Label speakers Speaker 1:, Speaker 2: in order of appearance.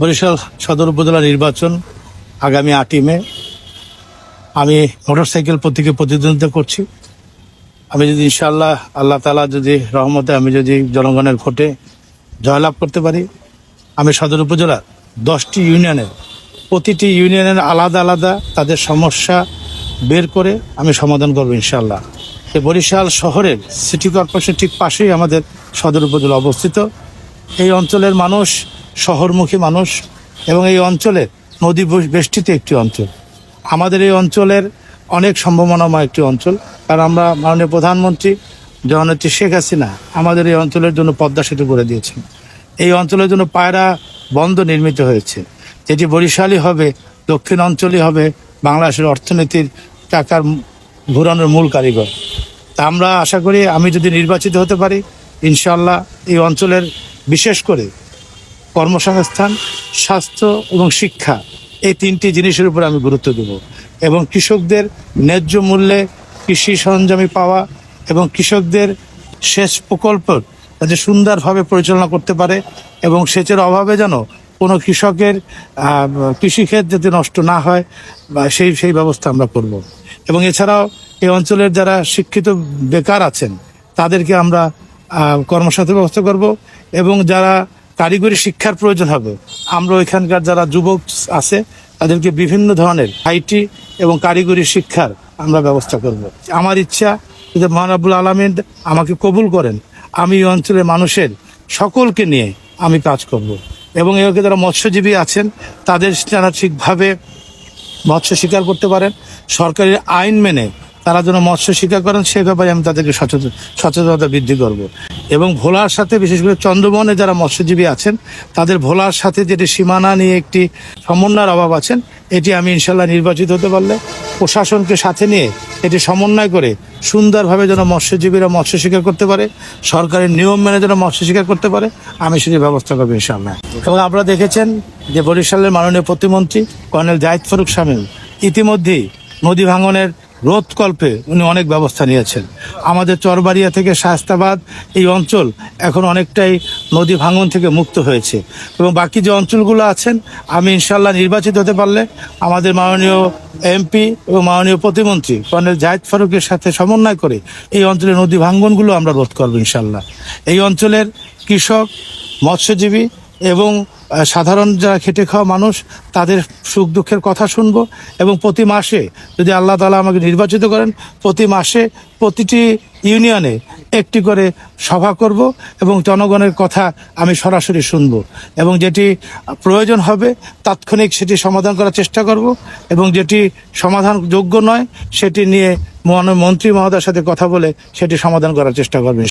Speaker 1: বরিশাল সদর উপজেলা নির্বাচন আগামী আটই মে। আমি মোটরসাইকেল প্রতীকে প্রতিদ্বন্দ্বিতা করছি। আমি যদি ইনশাল্লাহ আল্লাহ তালা যদি রহমতে আমি যদি জনগণের ভোটে জয়লাভ করতে পারি, আমি সদর উপজেলার দশটি ইউনিয়নের প্রতিটি ইউনিয়নের আলাদা আলাদা তাদের সমস্যা বের করে আমি সমাধান করব ইনশাল্লাহ বরিশাল শহরের সিটি কর্পোরেশন ঠিক পাশেই আমাদের সদর উপজেলা অবস্থিত। এই অঞ্চলের মানুষ শহরমুখী মানুষ এবং এই অঞ্চলের নদী বেষ্টিত একটি অঞ্চল। আমাদের এই অঞ্চলের অনেক সম্ভাবনাময় একটি অঞ্চল। কারণ আমরা মাননীয় প্রধানমন্ত্রী জননেত্রী শেখ হাসিনা আমাদের এই অঞ্চলের জন্য পদ্মা সেতু করে দিয়েছেন। এই অঞ্চলের জন্য পায়রা বন্ধ নির্মিত হয়েছে। যেটি বরিশালই হবে দক্ষিণ অঞ্চলই হবে, বাংলাদেশের অর্থনীতির টাকার ঘুরানোর মূল কারিগর। তা আমরা আশা করি আমি যদি নির্বাচিত হতে পারি ইনশাল্লাহ এই অঞ্চলের বিশেষ করে কর্মসংস্থান, স্বাস্থ্য এবং শিক্ষা, এই তিনটি জিনিসের উপর আমি গুরুত্ব দেব। এবং কৃষকদের ন্যায্য মূল্যে কৃষি সরঞ্জামি পাওয়া এবং কৃষকদের সেচ প্রকল্প যাতে সুন্দরভাবে পরিচালনা করতে পারে এবং সেচের অভাবে যেন কোনো কৃষকের কৃষিক্ষেত যাতে নষ্ট না হয়, বা সেই সেই ব্যবস্থা আমরা করব। এবং এছাড়াও এই অঞ্চলের যারা শিক্ষিত বেকার আছেন, তাদেরকে আমরা কর্মসাথী ব্যবস্থা করব এবং যারা কারিগরি শিক্ষার প্রয়োজন হবে। আমরা ওইখানকার যারা যুবক আছে, তাদেরকে বিভিন্ন ধরনের আইটি এবং কারিগরি শিক্ষার আমরা ব্যবস্থা করব। আমার ইচ্ছা যদি মহানাবুল আলমিন আমাকে কবুল করেন। আমি এই অঞ্চলের মানুষের সকলকে নিয়ে আমি কাজ করব। এবং এগুলোকে যারা মৎস্যজীবী আছেন, তাদের যারা ঠিকভাবে মৎস্য শিকার করতে পারেন, সরকারি আইন মেনে তারা যেন মৎস্য শিকার করেন, সে ব্যাপারে আমি তাদেরকে সচেতন সচেতনতা বৃদ্ধি করব। এবং ভোলার সাথে, বিশেষ করে চন্দ্রবনে যারা মৎস্যজীবী আছেন, তাদের ভোলার সাথে যেটি সীমানা নিয়ে একটি সমন্বয়ের অভাব আছেন, এটি আমি ইনশাল্লাহ নির্বাচিত হতে পারলে প্রশাসনকে সাথে নিয়ে এটি সমন্বয় করে সুন্দরভাবে যেন মৎস্যজীবীরা মৎস্য শিকার করতে পারে, সরকারের নিয়ম মেনে যেন মৎস্য শিকার করতে পারে, আমি সেটি ব্যবস্থা করব ইনশাল্লাহ এবং আপনারা দেখেছেন যে বরিশালের মাননীয় প্রতিমন্ত্রী কর্নেল জাহিদ ফারুক শামীম ইতিমধ্যেই নদী ভাঙনের রোধকল্পে উনি অনেক ব্যবস্থা নিয়েছেন। আমাদের চরবাড়িয়া থেকে শাস্তাবাদ এই অঞ্চল এখন অনেকটাই নদী ভাঙন থেকে মুক্ত হয়েছে এবং বাকি যে অঞ্চলগুলো আছেন, আমি ইনশাল্লাহ নির্বাচিত হতে পারলে আমাদের মাননীয় এমপি এবং মাননীয় প্রতিমন্ত্রী কর্নেল জাহিদ ফারুকের সাথে সমন্বয় করে এই অঞ্চলের নদী ভাঙ্গনগুলো আমরা রোধ করব ইনশাল্লাহ এই অঞ্চলের কৃষক, মৎস্যজীবী এবং সাধারণ যারা খেটে খাওয়া মানুষ, তাদের সুখ দুঃখের কথা শুনব এবং প্রতি মাসে যদি আল্লাহ তালা আমাকে নির্বাচিত করেন, প্রতি মাসে প্রতিটি ইউনিয়নে একটি করে সভা করব এবং জনগণের কথা আমি সরাসরি শুনব এবং যেটি প্রয়োজন হবে তাৎক্ষণিক সেটি সমাধান করার চেষ্টা করব এবং যেটি সমাধান যোগ্য নয়, সেটি নিয়ে মন্ত্রী মহোদয়ের সাথে কথা বলে সেটি সমাধান করার চেষ্টা করবেন